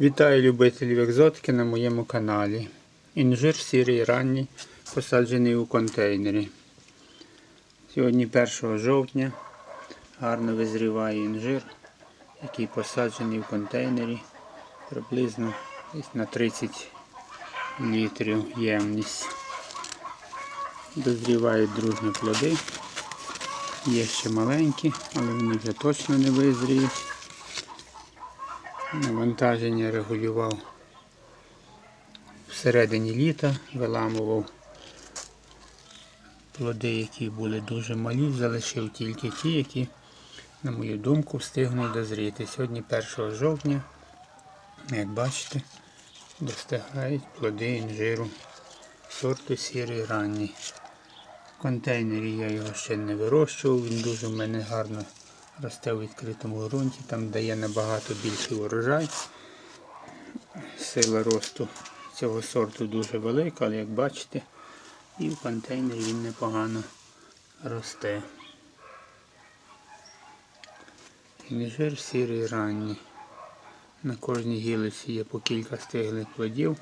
Вітаю любителів екзотики на моєму каналі. Інжир сірий ранній, посаджений у контейнері. Сьогодні 1 жовтня гарно визріває інжир, який посаджений в контейнері приблизно на 30 літрів ємність. Дозрівають дружні плоди. Є ще маленькі, але вони вже точно не визріють. Навантаження регулював всередині літа, виламував плоди, які були дуже малі, залишив тільки ті, які, на мою думку, встигнуть дозріти. Сьогодні 1 жовтня, як бачите, достигають плоди інжиру сорту сірий ранній. В контейнері я його ще не вирощував, він дуже в мене гарно росте у відкритому ґрунті, там дає набагато більший урожай. Сила росту цього сорту дуже велика, але як бачите, і в контейнері він непогано росте. Інжир сірий ранній. На кожній гілиці є по кілька стиглих плодів.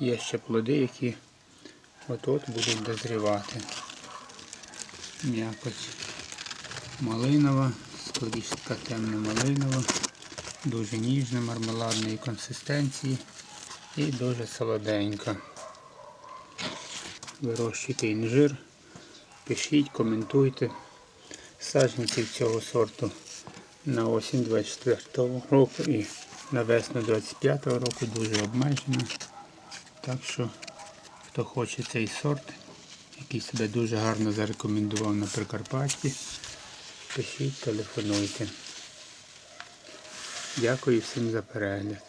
Є ще плоди, які от-от будуть дозрівати. М'якоть малинова, скоріше така темно малинова, дуже ніжна, мармеладної консистенції і дуже солоденька. Вирощуйте інжир, пишіть, коментуйте. Саджанців цього сорту на осінь 24 року і на весну 25 року дуже обмежено. Так що, хто хоче цей сорт, який себе дуже гарно зарекомендував на Прикарпатті, пишіть, телефонуйте. Дякую всім за перегляд.